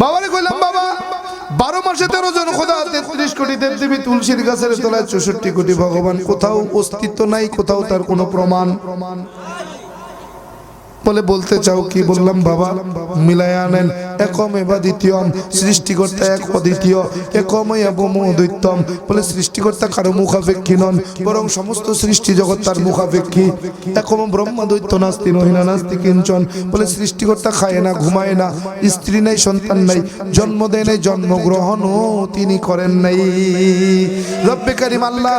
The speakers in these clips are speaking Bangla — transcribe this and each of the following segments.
বাবারে কইলাম, বাবা, বারো মাসে তেরো জন খোদা, তেত্রিশ কোটি দেবদেবী তুলসীর গাছের তলায় চৌষট্টি কোটি ভগবান। কোথাও অস্তিত্ব নাই, কোথাও তার কোনো প্রমাণ। বলে, বলতে চাও কি? বললাম, বাবা, মিলায় আনেন একম এবা দ্বিতীয়ম, সৃষ্টিকর্তা এক অদ্বিতীয়। একম এবং বলে সৃষ্টিকর্তা কারও মুখাপেক্ষী নন, বরং সমস্ত সৃষ্টি জগৎ তার একম ব্রহ্মা দৈত্য নাস্তি নাস্তি কিঞ্চন, বলে সৃষ্টিকর্তা খায় না, ঘুমায় না, স্ত্রী নাই, সন্তান নাই, জন্ম দেয় নাই জন্মগ্রহণও তিনি করেন নাই। রব্বে কারিম আল্লাহ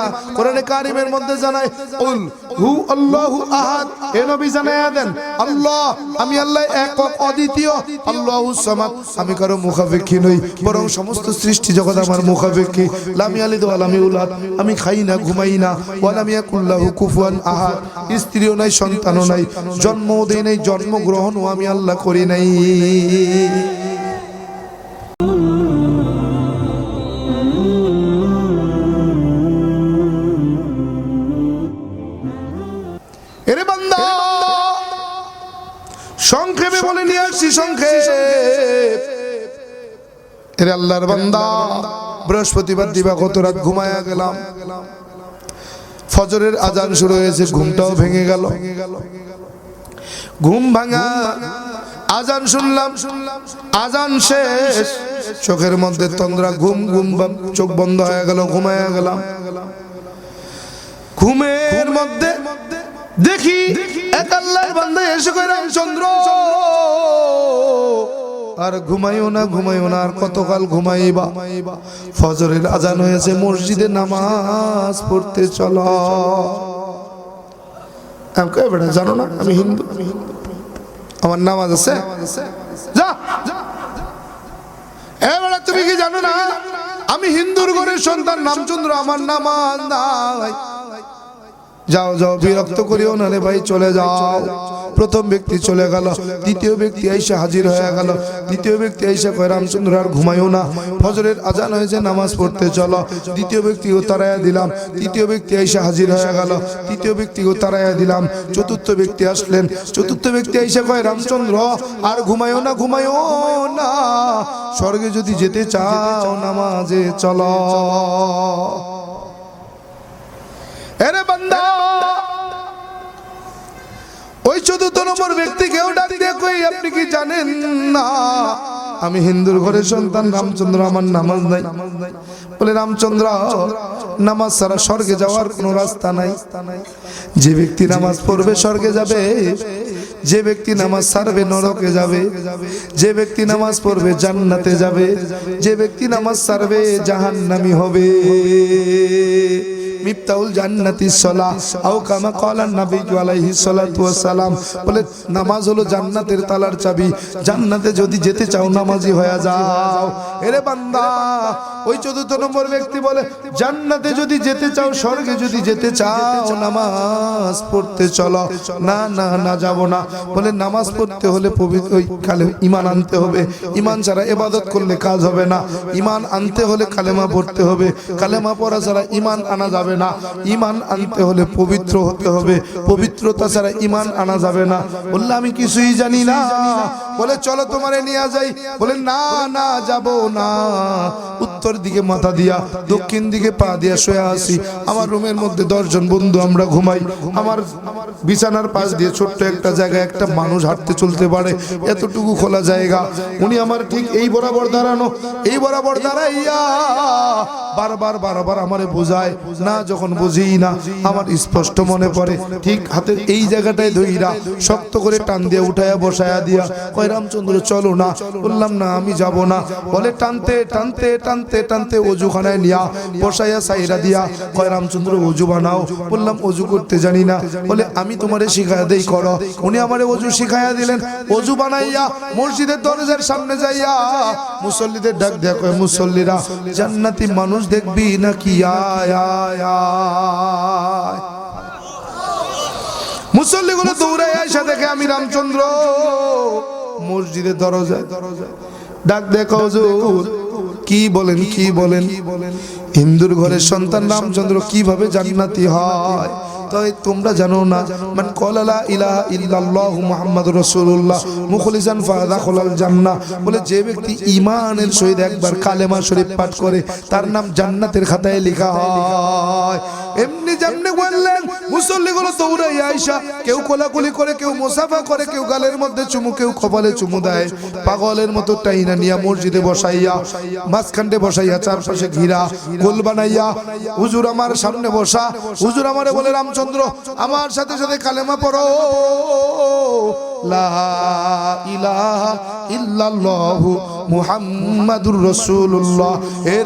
কারিমের মধ্যে জানায়, উল হু আল্লাহু আহাদ। নবী জানায়া দেন, আল্লাহ, আমি আল্লাহ একক অদ্বিতীয়, আল্লাহু সামাদ আমি কারও মুখাপেক্ষী নই, বরং সমস্ত সৃষ্টি জগৎ আমার মুখাপেক্ষী। লামি আলিদ আলামি উলাদ আমি খাই না, ঘুমাই না। ওয়ালামি কুল্লাহু কুফুয়ান আহাদ, স্ত্রীও নাই, সন্তানও নাই, জন্মও দেই নাই, জন্মগ্রহণও আমি আল্লাহ করি নাই। সংক্ষেপে বলে নিয়ে আসছি, সংক্ষেপ। এরে আল্লাহর বান্দা। বৃহস্পতিবার দিবা কত রাত ঘুমায়া গেলাম। ফজরের আজান শুরু হয়েছে ঘুমটাও ভেঙে গেল। ঘুম ভাঙা। আজান শুনলাম। আজান শেষ। চোখের মধ্যে তন্দ্রা ঘুম ঘুম চোখ বন্ধ হয়ে গেল ঘুমায়া গেলাম। ঘুমের মধ্যে দেখি এক আল্লাহর বান্দা এসে কই রামচন্দ্র আর ঘুমাইও না ঘুমাইও না, আর কতকাল ঘুমাইবা? ফজরের আজান হয়েছে, মসজিদে নামাজ পড়তে চলো। জানো না, আমি হিন্দু। আমার নামাজ আছে? যা তুমি কি জানো না? আমি হিন্দুর ঘরের সন্তান, রামচন্দ্র, আমার নামাজ যাও যাও, বিরক্ত করিও না রে ভাই, চলে যাও। প্রথম ব্যক্তি চলে গেল। দ্বিতীয় ব্যক্তি আইসা হাজির হয়ে গেল। দ্বিতীয় ব্যক্তি আইসা কয় রামচন্দ্র আর ঘুমাইও না। ফজরের আজান হয়েছে, নামাজ পড়তে চলো। দ্বিতীয় ব্যক্তিও তারাইয়া দিলাম। তৃতীয় ব্যক্তি আইসা হাজির হয়ে গেল। তৃতীয় ব্যক্তিও তারাইয়া দিলাম। চতুর্থ ব্যক্তি আসলেন। চতুর্থ ব্যক্তি আইসা কয়, রামচন্দ্র, আর ঘুমাইও না ঘুমাইও না। স্বর্গে যদি যেতে চাও, নামাজে চলো। এরে বান্দা! ওই চতুর্থ নম্বর ব্যক্তিকেও ডাক দিয়ে কই, আপনি কি জানেন না? আমি হিন্দুর ঘরের সন্তান, রামচন্দ্র আমার নামাজ নাই। বলে, রামচন্দ্র, নামাজ ছাড়া স্বর্গে যাওয়ার কোনো রাস্তা নাই। যে ব্যক্তি নামাজ পড়বে, স্বর্গে যাবে। যে ব্যক্তি নামাজ ছাড়বে, নরকে যাবে। যে ব্যক্তি নামাজ পড়বে, জান্নাতে যাবে। যে ব্যক্তি নামাজ ছাড়বে, জাহান্নামি হবে। মিফতাউল জান্নাতি সলা, আও কামা কলান নবী আলাইহি ওয়া ওয়াসালাম বলে, নামাজ হলো জান্নাতের তালার চাবি। জান্নাতে যদি যেতে চাও, নামাজি হয়ে যাও। এরে বান্দা ওই চতুর্থ নম্বর ব্যক্তি বলে, জান্নাতে যদি যেতে চাও, স্বর্গে যদি যেতে চাও, নামাজ পড়তে চলো। না না না, যাব না। বলে, নামাজ পড়তে হলে পবিত্র, ওই কালে ইমান আনতে হবে। ইমান ছাড়া এবাদত করলে কাজ হবে না। ইমান আনতে হলে কালেমা পড়তে হবে। কালেমা পড়া ছাড়া ইমান আনা যাবে না। ইমান আনতে হলে পবিত্র হতে হবে। পবিত্রতা ছাড়া ইমান আনা যাবে না। বললে, আমি কিছুই জানি না। বলে, চলো তোমারে নিয়ে যাই। বলে, না না, যাব না। উত্তর দিকে মাথা দিয়া, দক্ষিণ দিকে পা দিয়া শুয়ে আসি আমার রুমের মধ্যে দশজন বন্ধু, আমরা ঘুমাই। আমার বিছানার পাশ দিয়ে ছোট্ট একটা জায়গায় একটা মানুষ হাঁটতে চলতে পারে। এতটুকু খোলা জায়গা। উনি আমার ঠিক এই বরাবর দাঁড়ানো, এই বরাবর দাঁড়াইয়া বারবার বারবার আমারে বোঝায়। না, যখন বুঝি না, আমার স্পষ্ট মনে পড়ে। ঠিক হাতের এই জায়গাটায় ধইরা শক্ত করে টান দিয়ে উঠায়া বসায়া দিয়া, কয়, রামচন্দ্র, চলো না। বললাম, না, আমি যাব না। বলে, টানতে টানতে টানতে টানতে অজুখানায় নিয়া, বসাইয়া সাইরা দিয়া, কয়, রামচন্দ্র, অজু বানাও। বললাম, অজু করতে জানি না। বলে, আমি তোমারে শিখায়া দেই, করো। উনি আমারে অজু শিখাইয়া দিলেন। অজু বানাইয়া, মসজিদের দরজার সামনে যাইয়া, মুসল্লিদের ডাক দেয়া কয়, মুসল্লিরা, জান্নাতি মানুষ দেখবি নাকি? আয় আয় মুসল্লিগুলো দৌড়াই আয়সা দেখে আমি রামচন্দ্র। মসজিদের দরজায় দরজায় ডাক দেখো হুজুর কি বলেন কি বলেন? হিন্দুর ঘরের সন্তান রামচন্দ্র কীভাবে জান্নাতি হয়? তো তোমরা জানো না, মান কলালা ইল্লাল্লাহু মুহাম্মাদুর রাসূলুল্লাহ, মুখলিসান জান্নাহ, বলে যে ব্যক্তি ঈমানের সহিত একবার কালেমা শরীফ পাঠ করে, তার নাম জান্নাতের খাতায় লেখা হয়। এমনি বললেন দৌড়াই কেউ কোলাকুলি করে, কেউ মোসাফা করে, কেউ গালের মধ্যে চুমু, কেউ কপালে চুমু দেয়। পাগলের মতো টাইনা নিয়া মসজিদে বসাইয়া, মাঝখানটে বসাইয়া চারপাশে ঘিরা, গোল বানাইয়া, হুজুর আমার সামনে বসা, হুজুর আমারে বলে রামচন্দ্র আমার সাথে সাথে কালেমা পড়ো। হে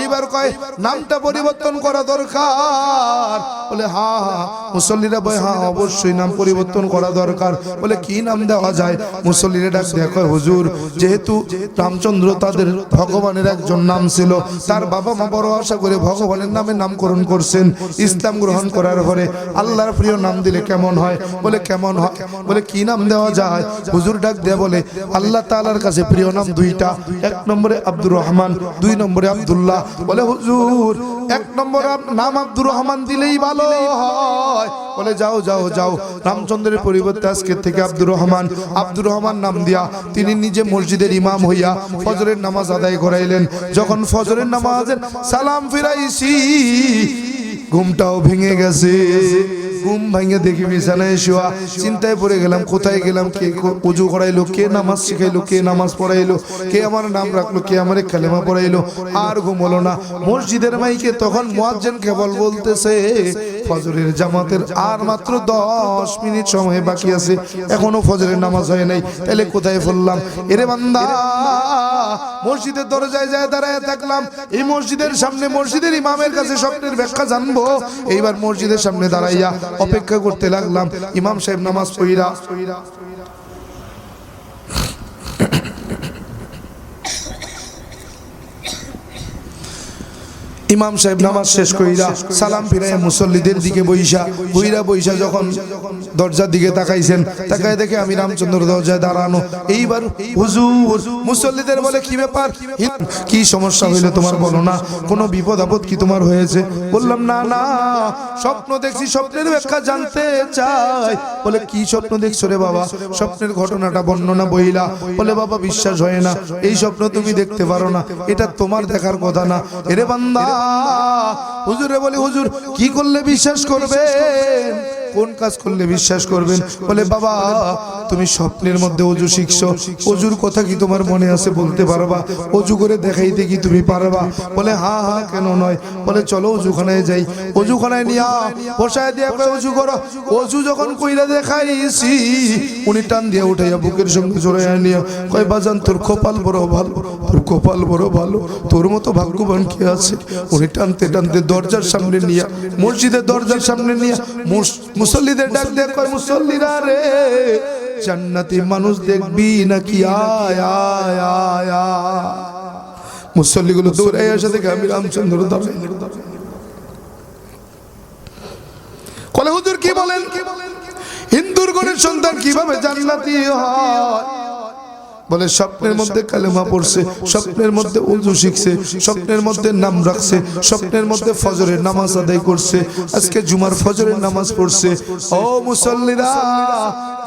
এইবার কয়, নামটা পরিবর্তন করা দরকার। বলে হ্যাঁ মুসল্লিরা বলে হ্যাঁ অবশ্যই নাম পরিবর্তন করা দরকার। বলে, কি নাম দেওয়া যায়? মুসল্লিরা ডাক দেখো হুজুর যেহেতু রামচন্দ্র তাদের ভগবানের একজন নাম ছিল, তার বাবা মা বড় আশা করে ভগবানের নামে নামকরণ করছেন, ইসলাম গ্রহণ করার পরে আল্লাহর প্রিয় নাম দিলে কেমন হয়? বলে, কেমন হয়? বলে, কি নাম দেওয়া যায়? হুজুর ডাক দেয়া বলে, আল্লাহ তাআলার কাছে প্রিয় নাম দুইটা, এক নম্বরে আব্দুর রহমান, দুই নম্বরে আব্দুল্লাহ। বলে, হুজুর, এক নম্বর নাম আব্দুর রহমান দিলেই ভালো হয়। বলে, যাও যাও যাও। রামচন্দ্রের পরিবর্তে আজকে থেকে আব্দুর রহমান আব্দুর রহমান নাম দিয়া তিনি নিজে মসজিদের ইমাম হইয়া ফজরের নামাজ আদায় করাইলেন। যখন ফজরের নামাজের সালাম ফিরাইছি, ঘুমটাও ভেঙে গেছে। ঘুম ভাঙে দেখি বিছানায় শোয়া। চিন্তায় পড়ে গেলাম, কোথায় গেলাম? কে উজু করাইলো, কে নামাজ শিখাইলো, কে নামাজ পড়াইলো? কে আমার নাম রাখল, কে আমার কালেমা পড়াইলো? আর ঘুম হলো না। মসজিদের মাইকে তখন মুয়াজ্জিন কেবল বলতেছে ফজরের জামাতের আর মাত্র দশ মিনিট সময় বাকি আছে। এখনও ফজরের নামাজ হয় নাই। তাহলে কোথায় ফেললাম এরে বান্দা মসজিদের দরজায় যায় দাঁড়ায় থাকলাম। এই মসজিদের সামনে মসজিদের ইমামের কাছে স্বপ্নের ব্যাখ্যা জানব। এইবার মসজিদের সামনে দাঁড়াইয়া অপেক্ষা করতে লাগলাম। ইমাম সাহেব নামাজ পড়িরা। ইমাম সাহেব নামাজ শেষ কইরা সালাম ফিরাই মুসল্লিদের দিকে বইসা, বইরা বইসা যখন দরজার দিকে তাকাইছেন, তাকায় দেখে আমি রামচন্দ্র দরজায় দাঁড়ানো। এইবার হুজুর, মুসল্লিদের বলে, কি ব্যাপার? কি সমস্যা হইল তোমার বলো না? কোনো বিপদ আপদ কি তোমার হয়েছে? বললাম, না না, স্বপ্ন দেখছি, স্বপ্নের ব্যাখ্যা জানতে চাই। বলে, কি স্বপ্ন দেখছ রে বাবা? স্বপ্নের ঘটনাটা, বর্ণনা, বইলা? বলে, বাবা, বিশ্বাস হয় না। এই স্বপ্ন তুমি দেখতে পারো না। এটা তোমার দেখার কথা না। এরে বান্দা হুজুরে বলি হুজুর কি করলে বিশ্বাস করবেন? কোন কাজ করলে বিশ্বাস করবেন? বলে, বাবা, তুমি স্বপ্নের মধ্যে অজু শিখছো। অজুর কথা কি তোমার মনে আছে বলতে পারবা? অজু করে দেখাইতে কি তুমি পারবা? বলে, হা হা, কেন নয়? বলে, চলো অজুখানায় যাই। অজুখানায় নিয়া বসায় দিয়ে অজু করো। অজু যখন কইরা দেখাইছি, উনি টান দিয়ে উঠাইয়া বুকের সঙ্গে জড়াইয়া নিয়ে কয়, বাজান, তোর কপাল বড় ভালো, তোর কপাল বড় ভালো, তোর মতো ভাগ্যবান কি আছে? উনি টানতে টানতে দরজার সামনে নিয়ে, মসজিদের দরজার সামনে নিয়ে মুসল্লিদের ডাক দেখ মুসল্লিরা রে জান্নাতি মানুষ দেখবি নাকি? আয় আয় আয় মুসল্লিগুলো দূরে এসে দেখে আমি রামচন্দ্র দাঁড়াই কলে হুজুর কি বলেন? হিন্দুর গণের সন্তান কীভাবে জান্নাতি হয়? বলে স্বপ্নের মধ্যে কালেমা পড়ছে স্বপ্নের মধ্যে উজু শিখছে স্বপ্নের মধ্যে নাম রাখছে স্বপ্নের মধ্যে ফজরের নামাজ আদায় করছে আজকে জুমার ফজরের নামাজ পড়ছে। ও মুসল্লিরা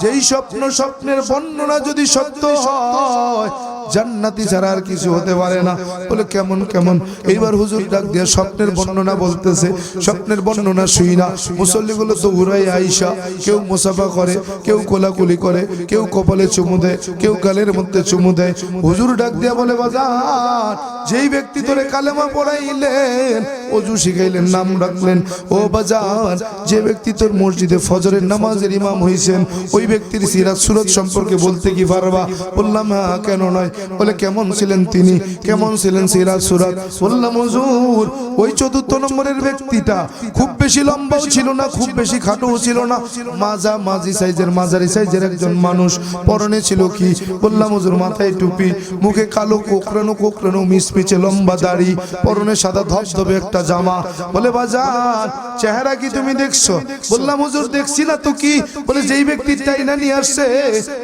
যেই স্বপ্ন স্বপ্নের বর্ণনা যদি সত্য হয় জান্নাতি ছাড়া আর কিছু হতে পারে না। বলে, কেমন কেমন? এইবার হুজুর ডাক দিয়ে স্বপ্নের বর্ণনা বলতেছে। স্বপ্নের বর্ণনা শুই না। মুসল্লিগুলো তো ঘুরাই আইসা। কেউ মুসাফা করে, কেউ কোলাকুলি করে, কেউ কপালে চুমু দেয়, কেউ গালের মধ্যে চুমু দেয়। হুজুর ডাক দিয়া বলে বাজার যেই ব্যক্তি ধরে কালেমা পড়াইলেন অজু শিখাইলেন, নাম রাখলেন ও বাজার, যে ব্যক্তি তোর মসজিদে ফজরের নামাজের ইমাম হইছেন, ওই ব্যক্তির সিরাত সুরত সম্পর্কে বলতে কি পারবা? বললাম হ্যাঁ কেন নয়? বলে, কেমন ছিলেন তিনি? কেমন ছিলেন সিরাত সুরাত? বললাম, হুজুর, ওই চতুর্থ নম্বরের ব্যক্তিটা খুব বেশি লম্বাও ছিল না, খুব বেশি খাটোও ছিল না। মাজা, মাঝি সাইজের, মাঝারি সাইজের একজন মানুষ। পরনে ছিল কি? বললাম, হুজুর, মাথায় টুপি, মুখে কালো কোকরানো কোকরানো মিসমিচে লম্বা দাড়ি, পরনে সাদা ধবধবে একটা একটা জামা। বলে বাজার চেহারা কি তুমি দেখছ? বললাম, হুজুর, দেখছি না তো কি? বলে, যেই ব্যক্তি টাইনা নিয়ে আসছে,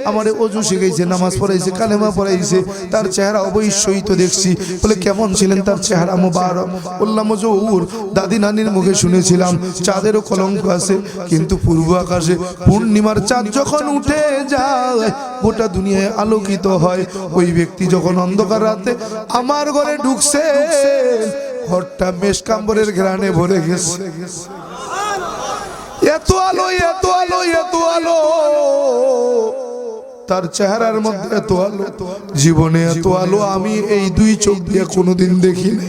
আমার অজু শিখেছে নামাজ পড়াইছে, কালেমা পড়াইছে, তার চেহারা অবশ্যই তো দেখছি। বলে, কেমন ছিলেন তার চেহারা মোবারক? বললাম, হুজুর, দাদি নানির মুখে শুনেছিলাম, চাঁদেরও কলঙ্ক আছে, কিন্তু পূর্ব আকাশে পূর্ণিমার চাঁদ যখন উঠে যায়, গোটা দুনিয়ায় আলোকিত হয়। ওই ব্যক্তি যখন অন্ধকার রাতে আমার ঘরে ঢুকছে ঘরটা মেশকাম্বরের ঘ্রাণে ভরে গেছে। এত আলো এত আলো এত আলো। তার চেহারার মধ্যে এত আলো। জীবনে এত আলো আমি এই দুই চোখ দিয়ে কোনোদিন দেখিনি।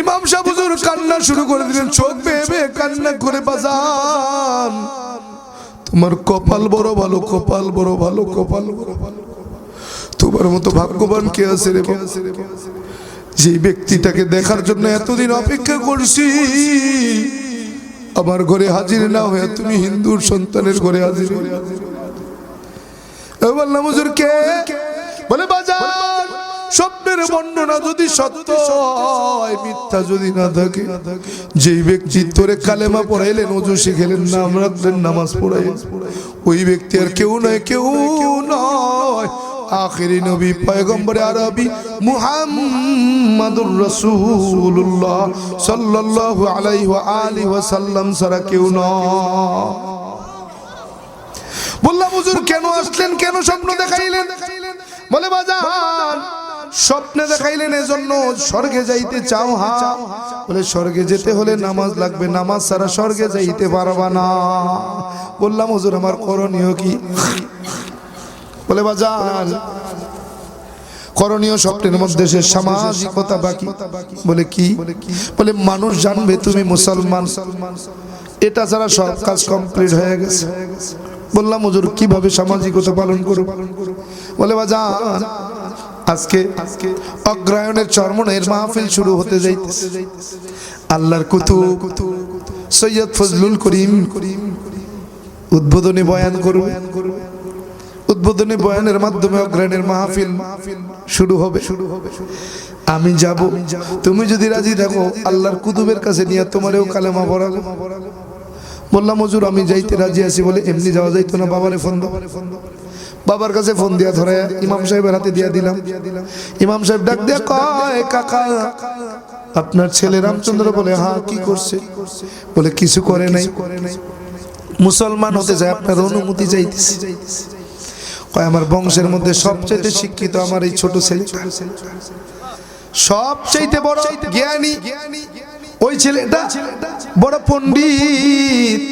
ইমাম সাহেব কান্না শুরু করে দিলেন, চোখ বেয়ে কান্না করে বাজান। তোমার কপাল বড় ভালো, কপাল বড় ভালো, কপাল বড় ভালো। তোমার মতো ভাগ্যবান কে আছে রে? যে ব্যক্তিটাকে দেখার জন্য এতদিন অপেক্ষা করছি, আমার ঘরে হাজির না হয়ে তুমি হিন্দুর সন্তানের ঘরে হাজির বললাম হুজুর কে বলে বাজার স্বপ্নের বর্ণনা যদি সত্য হয়, মিথ্যা যদি না থাকে, যেই ব্যক্তি তোরে কালেমা পড়াইলেন, অজু শিখেলেন নাম রাখলেন, নামাজ পড়াইলেন, ওই ব্যক্তি আর কেউ নয় কেউ নয় আখেরি নবী, পয়গম্বর আরবি মুহাম্মাদুর রাসূলুল্লাহ সাল্লাল্লাহু আলাইহি ওয়া আলিহি ওয়া সাল্লাম ছাড়া কেউ নয় বললাম, হুজুর, কেন আসলেন? কেন স্বপ্ন দেখাইলেন? বলে, বাজান, স্বপ্নে দেখাইলেন এজন্য স্বর্গে যাইতে চাও, হা? বলে, স্বর্গে যেতে হলে নামাজ লাগবে। নামাজ ছাড়া স্বর্গে যাইতে পারবা না। বললাম, হুজুর, আমার করণীয় কি? বলে বাজান করণীয় স্বপ্নের মধ্যে সে সামাজিকতা বাকি। বলে কি? বলে মানুষ জানবে তুমি মুসলমান। এটা ছাড়া সব কাজ কমপ্লিট হয়ে গেছে। বললাম হুজুর কীভাবে সামাজিকতা পালন করব? বলে বাজান আজকে অগ্রায়ণের চর্মনের মাহফিল শুরু হতে যাইতেছে। আল্লাহর কুতুব সৈয়দ ফজলুল করিম উদ্বোধনী বয়ান করবে উদ্বোধনী বয়ানের মাধ্যমে অগ্রায়ণের মাহফিল শুরু হবে। শুরু হবে আমি যাব। তুমি যদি রাজি থাকো, আল্লাহর কুতুবের কাছে নিয়ে তোমারেও কালেমা পড়াবো। বললাম, হুজুর, আমি যাইতে রাজি আছি বলে এমনি যাওয়া যাইতো না, বাবারে ফোন বাবার কাছে ফোন দিয়া ধরে ইমাম সাহেবের হাতে দিয়া দিলাম। ইমাম সাহেব ডাক দিয়া কয়, কাকা, আপনার ছেলে রামচন্দ্র বলে হ্যাঁ কি করছে? বলে, কিছু করে নাই। মুসলমান হতে যায় আপনার অনুমতি চাইতেছে। কয়, আমার বংশের মধ্যে সবচেয়ে শিক্ষিত আমার এই ছোট ছেলে সবচাইতে বড় জ্ঞানী ওই ছেলেটা বড় পণ্ডিত।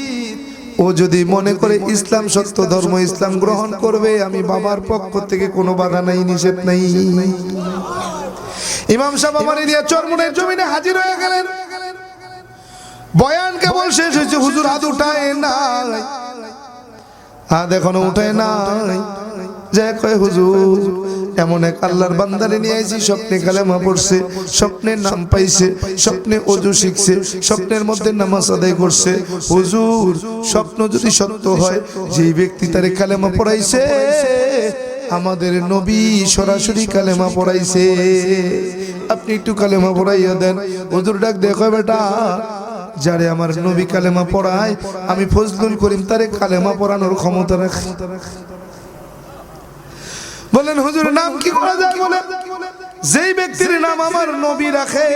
ও যদি মনে করে ইসলাম সত্য, ধর্ম ইসলাম গ্রহণ করবে, আমি বাবার পক্ষ থেকে কোনো বাধা নাই, নিষেধ নাই। ইমাম সাহেব আমার এরিয়া চরমনের জমিনে হাজির হয়ে গেলেন। বয়ান কেবল শেষ হয়েছে, হুজুর হাত উঠায় না হাত এখনও উঠায় নাই। যে কয়, হুজুর, এমন এক আল্লাহর বান্দারে নিয়ে আইছি, স্বপ্নে কালেমা পড়ছে, স্বপ্নের নাম পাইছে, স্বপ্নে অজু শিখছে, স্বপ্নের মধ্যে নামাজ আদায় করছে। হুজুর, স্বপ্ন যদি সত্য হয়, যেই ব্যক্তি তারে কালেমা পড়াইছে, আমাদের নবী সরাসরি কালেমা পড়াইছে। আপনি একটু কালেমা পড়াইয়া দেন। হুজুর ডাক দেখো বেটা, যারে আমার নবী কালেমা পড়ায়, আমি ফজলুল করিম তারে কালেমা পড়ানোর ক্ষমতা রাখি। বলেন হুজুর নাম কি করা যায় বলেন? যেই ব্যক্তির নাম আমার নবী রাখে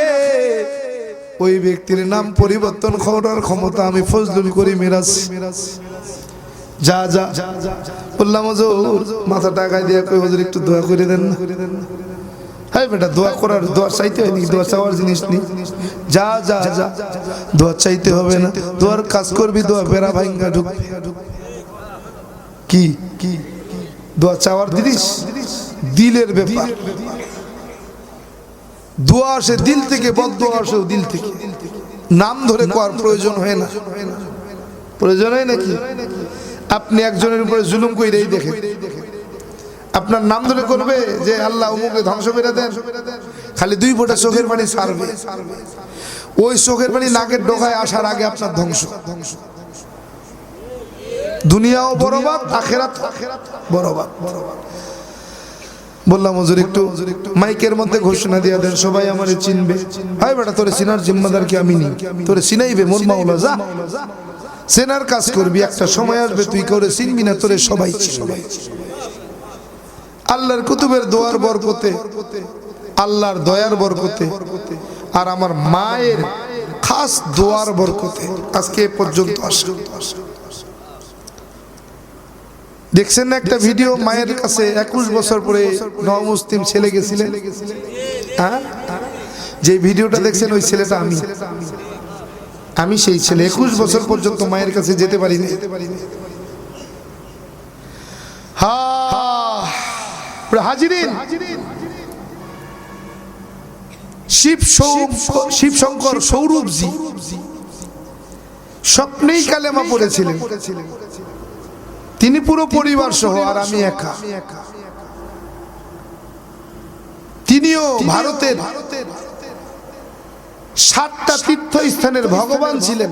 ওই ব্যক্তির নাম পরিবর্তন করার ক্ষমতা আমি ফজলুল করি মিরাজ। যা যা। বললাম হুজুর মাথা টাকায় দিয়ে কই হুজুর একটু দোয়া করে দেন না। হ্যাঁ বেটা দোয়া করার দোয়া চাইতে হয় নাকি? দোয়া চাওয়ার জিনিস নেই। যা যা যা। দোয়া চাইতে হবে না। দোয়ার কাজ করবি দোয়া বেড়া ভাঙ্গা ঢুকবে। কি কি? দোয়া চাওয়ার জিনিস দিলের ব্যাপার। দোয়া আসে দিল থেকে বদ দোয়া আসে দিল থেকে। নাম ধরে কোয়ার প্রয়োজন হয় না। প্রয়োজন হয় নাকি? আপনি একজনের উপরে জুলুম কইরেই দেখেন। আপনার নাম ধরে করবে যে আল্লাহ অমুকে ধ্বংস করে দেন। খালি দুই ফোঁটা চোখের পানি ছাড়বে। ওই চোখের পানি নাকের ডোকায় আসার আগে আপনার ধ্বংস ধ্বংস। দুনিয়াও বরবাদ আখেরাত বরবাদ বললাম হুজুর একটু মাইকের মধ্যে ঘোষণা দিয়া দেন সবাই আমারে চিনবে। হাই বেটা তোরে চিনার জিম্মাদার কি আমি নি তোরে চিনাইবে মোর মাওলা যা। চেনার কাজ করবি একটা সময় আসবে তুই করে চিনবি না তোরে সবাই আল্লাহর কুতুবের দোয়ার বরকতে আল্লাহর দয়ার বরকতে আর আমার মায়ের খাস দোয়ার বরকতে আজকে এ পর্যন্ত আসে। দেখছেন না একটা ভিডিও মায়ের কাছে একুশ বছর পরে নবমুসলিম ছেলে গেছিলেন। হ্যাঁ? যে ভিডিওটা দেখছেন ওই ছেলেটা আমি। আমি। সেই ছেলে একুশ বছর পর্যন্ত মায়ের কাছে যেতে পারিনি। হা হাজিরিন। শিব সৌ- শিব শঙ্কর সৌরভজি। স্বপ্নেই কালেমা পড়েছিলেন। তিনি পুরো পরিবার সহ আর আমি একা। তিনিও ভারতের সাতটা তীর্থস্থানের ভগবান ছিলেন।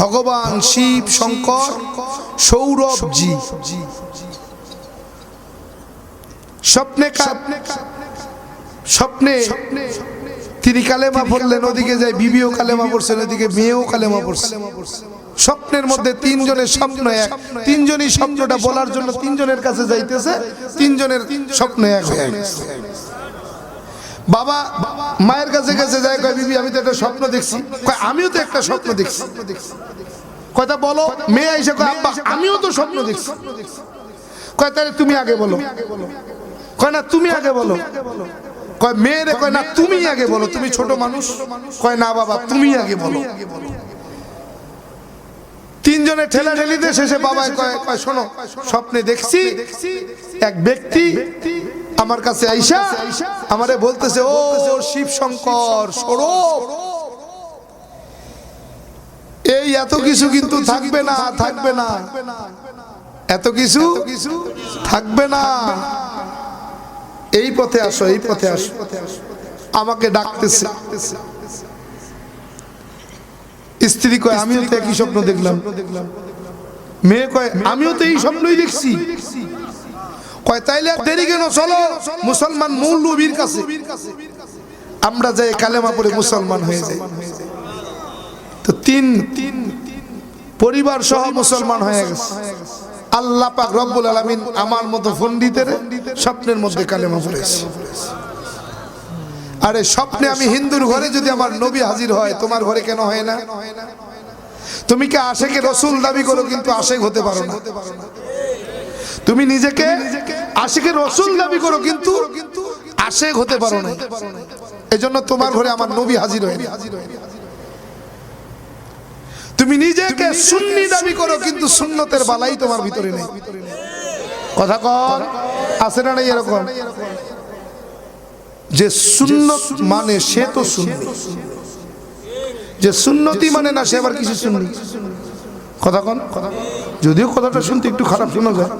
ভগবান শিব শঙ্কর সৌরভজি। স্বপ্নে স্বপ্নে তিনি কালেমা পড়লেন ওদিকে যায় বিবিও কালেমা পড়ছেন ওদিকে মেয়েও কালেমা পড়ছে স্বপ্নের মধ্যে তিনজনের স্বপ্ন এক। তিনজনই স্বপ্নটা বলার জন্য তিনজনের কাছে যাইতেছে তিনজনের স্বপ্ন এক হয়ে গেছে। বাবা মায়ের কাছে কাছে যায় কয় বিবি আমি তো একটা স্বপ্ন দেখছি। কয় আমিও তো একটা স্বপ্ন দেখছি। কথা বলো মেয়ে এসে কয় আব্বা আমিও তো স্বপ্ন দেখছি। কয় তাহলে তুমি আগে বলো। কয় না তুমি আগে বলো। কয় মেয়েরে কয় না তুমি আগে বলো তুমি ছোট মানুষ। কয় না বাবা তুমি আগে বলো। তিনজনে ঠেলা ঠেলিতে শেষে বাবাই কয় শোনো, স্বপ্নে দেখছি এক ব্যক্তি আমার কাছে আইসা আমারে বলতেছে, ও শিব শঙ্কর সৌরভ এই এত কিছু কিন্তু থাকবে না থাকবে না, এত কিছু থাকবে না, এই পথে আসো, এই পথে আসো, আমাকে ডাকতেছে। স্ত্রী কয়, আমিও তো একই স্বপ্ন দেখলাম। মেয়ে কয়, আমিও তো এই স্বপ্নই দেখছি। কয়, তাইলে দেরি কেন? চলো, মুসলমান মৌলবীর কাছে। আমরা যাই, কালেমা পড়ে মুসলমান হয়ে যাই। তো তিন তিন পরিবার সহ মুসলমান হয়ে গেছে। আল্লাহ পাক রব্বুল আলামিন আমার মতো পণ্ডিতের স্বপ্নের মধ্যে কালেমা পড়েছে। আরে স্বপ্নে আমি হিন্দুর ঘরে যদি আমার নবী হাজির হয় তোমার ঘরে কেন হয় না? তুমি কি আশেকে রসুল দাবি করো কিন্তু আশেক হতে পারো না? তুমি নিজেকে আশেকে রসুল দাবি করো কিন্তু আশেক হতে পারো না। এজন্য তোমার ঘরে আমার নবী হাজির হয় না। তুমি নিজেকে সুন্নি দাবি করো কিন্তু সুন্নতের বালাই তোমার ভিতরে নেই। কথা কর আছে না নাই এরকম? যে সুন্নত মানে সে তো সুন্নি। যে সুন্নতি মানে না, সে আবার কিছু শুননি কথা কন। যদিও কথাটা শুনতে একটু খারাপ শোনা যায়।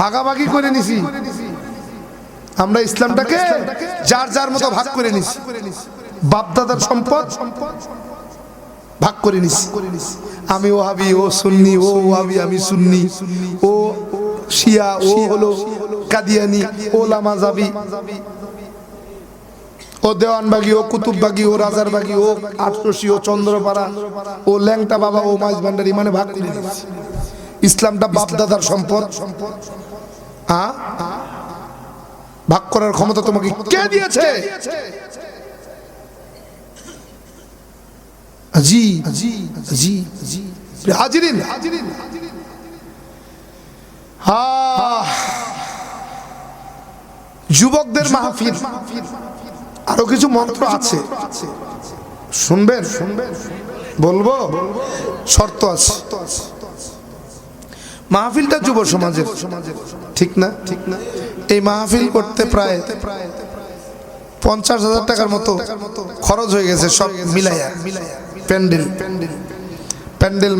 ভাগাভাগি করে নিছি। আমরা ইসলামটাকে যার যার মতো ভাগ করে নিছি। বাপদাদার সম্পদ ভাগ করে নিছি। আমি ও হাবি ও সুন্নি, ও ওহাবি, আমি সুন্নি, ও শিয়া ও হলো কাদিয়ানি ও লামাজাবি ও দেওয়ানবাগি ও কুতুববাগি ও রাজারবাগি ও আটরসি ও চন্দ্রপাড়া ও ল্যাংটা বাবা ও মাইজ ভান্ডারি মানে ভাগ করে নিয়েছি ইসলামটা বাপদাদার সম্পদ আ ভাগ করার ক্ষমতা তোমাকে কে দিয়েছে জি জি জি জি হাজিরিন হাজিরিন হা যুবকদের মাহফিল। আরও কিছু মন্ত্র আছে। শুনবেন? শুনবেন বলব? শর্ত আছে। মাহফিলটা যুব সমাজের। ঠিক না? ঠিক না এই মাহফিল করতে প্রায় পঞ্চাশ হাজার টাকার মতো খরচ হয়ে গেছে, সব মিলাইয়া। প্যান্ডেল প্যান্ডেল।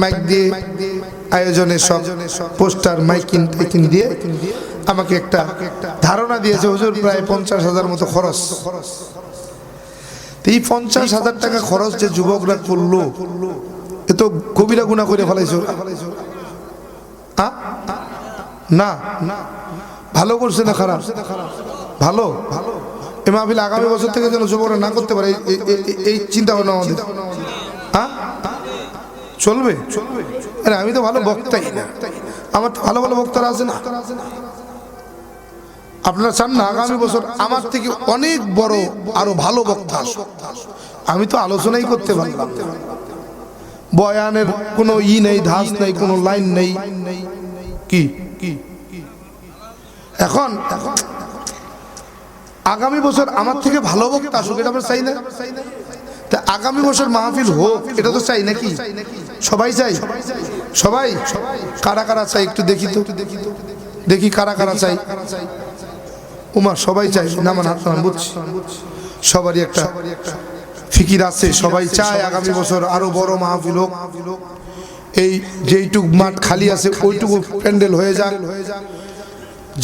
মাইক দিয়ে আয়োজনে সব পোস্টার, মাইকিং টাইকিং দিয়ে আমাকে একটা ধারণা দিয়েছে, হুজুর, প্রায় পঞ্চাশ হাজার মতো খরচ। এই পঞ্চাশ হাজার টাকা খরচ যে যুবকরা করল, এ তো কবিরা গুণা করে ফেলাইছো? না। ভালো করছে না খারাপ? ভালো? ভালো এ মাহফিল আগামী বছর থেকে যেন যুবকরা না করতে পারে, এই চিন্তা ভাবনা আমাদের। হ্যাঁ চলবে? আরে আমি তো ভালো বক্তাই না। আমার তো ভালো ভালো বক্তারা আছে না। আপনারা চান না, আগামী বছর আমার থেকে অনেক বড় আরও ভালো বক্তা আমি তো আলোচনাই করতে পারলাম বয়ানের কোনো ই নেই ধাস নেই, কোনো লাইন নেই। কি? এখন আগামী বছর আমার থেকে ভালো বক্তা আসুক, এটা আমরা চাই না। আগামী বছর মাহফিল হোক, এটা তো চাই নাকি? সবাই চাই? সবাই? কারা কারা চাই একটু দেখি তো। দেখি কারা কারা চাই। উমা, সবাই চাই। বুঝছি। সবারই একটা ফিকির আছে, সবাই চায় আগামী বছর আরও বড় মাহফিল হোক। এই যেইটুক মাঠ খালি আছে, ওইটুকু প্যান্ডেল হয়ে যাক।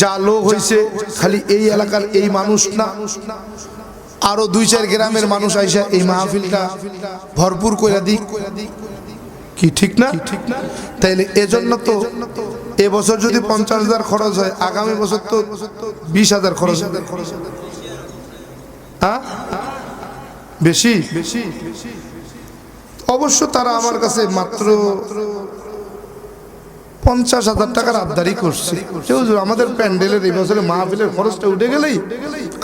যা লোক হয়েছে খালি এই এলাকার এই মানুষ না। আরও দুই চার গ্রামের মানুষ আইসা এই মাহফিলটা ভরপুর করে দিক। কি ঠিক না? ঠিক না তাইলে এজন্য তো এবছর যদি পঞ্চাশ হাজার খরচ হয়, আগামী বছর তো বিশ হাজার খরচ হবে। হ্যাঁ? বেশি? বেশি অবশ্য তারা আমার কাছে মাত্র পঞ্চাশ হাজার টাকার আবদারি করছে। আমাদের প্যান্ডেলের এই বছরে মাহফিলের খরচটা উঠে গেলেই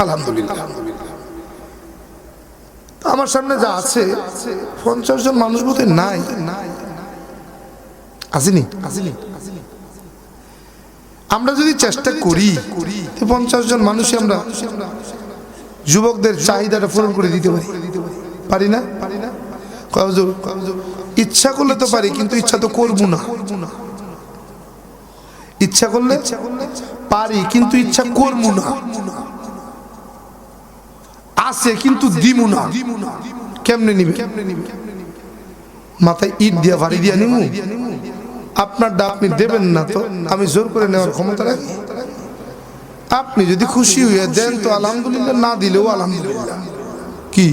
আলহামদুলিল্লাহ। আমার সামনে যা আছে, পঞ্চাশ জন মানুষ বোধহয় নাই। আসেনি? আসেনি আমরা যদি চেষ্টা করি পঞ্চাশ জন মানুষই আমরা যুবকদের চাহিদাটা পূরণ করে দিতে পারি। পারি না? ইচ্ছা করলে তো পারি, কিন্তু ইচ্ছা তো করব না। ইচ্ছা করলে পারি, কিন্তু ইচ্ছা করব না। আছে, কিন্তু দিমু না। কেমনে নিবে? মাথায় ইট দিয়া ভারি দিয়া নিমু? আপনারটা আপনি দেবেন না তো, আমি জোর করে নেওয়ার ক্ষমতা রাখি। আপনি যদি খুশি হয়ে দেন তো আলহামদুলিল্লাহ, না দিলেও আলহামদুলিল্লাহ। কি?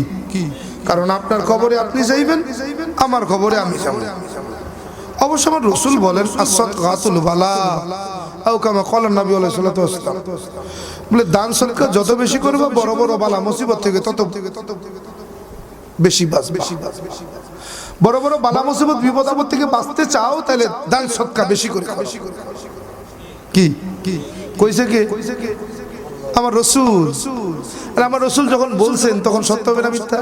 কারণ আপনার খবরে আপনি চাইবেন আমার খবরে আমি যাব। অবশ্য আমার রসুল বলেন গাতুল বালা নবী বলে দান সদকা যত বেশি করবে বড় বড় বালা মুসিবত থেকে তত বেশি বাঁচবে। বড় বড় বালা মুসিবত বিপদ আপদ থেকে বাঁচতে চাও তাহলে দান সদকা বেশি করে করো। কি? কি? কইছে কে? আমার রসুল। আর আমার রসুল যখন বলছেন তখন সত্য হবে না মিথ্যা?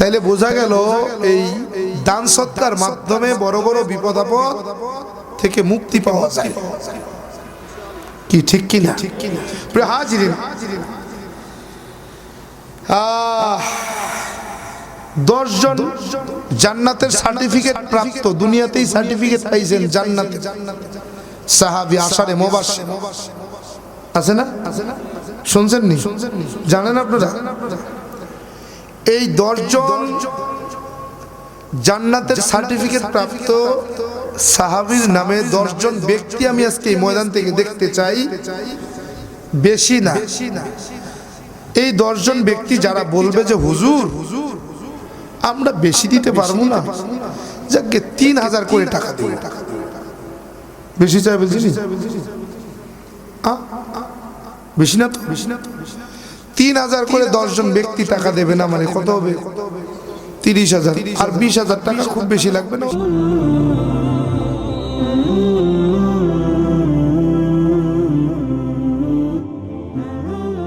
তাইলে বোঝা গেল এই দান সৎকার মাধ্যমে বড় বড় বিপদ আপদ থেকে মুক্তি পাওয়া যায়। কি ঠিক কি না? প্রিয় হাজিরিন দশজন জান্নাতের সার্টিফিকেট প্রাপ্ত, দুনিয়াতেই সার্টিফিকেট পাইছেন জান্নাতে। সাহাবি আসারে মোবাসে। আছে না? শুনছেন নি? জানেন আপনারা? এই দশজন জান্নাতের সার্টিফিকেট প্রাপ্ত সাহাবির নামে দশজন ব্যক্তি আমি আজকে এই ময়দান থেকে দেখতে চাই। বেশি না। এই দশজন ব্যক্তি যারা বলবে যে, হুজুর, আমরা বেশি দিতে পারব না। যাকে তিন হাজার করে টাকা দেবো। বেশি চাই বলছি বেশি না তো বেশি না তো? তিন হাজার করে দশজন ব্যক্তি টাকা দেবে না মানে কত হবে? তিরিশ হাজার। আর বিশ হাজার টাকা খুব বেশি লাগবে না?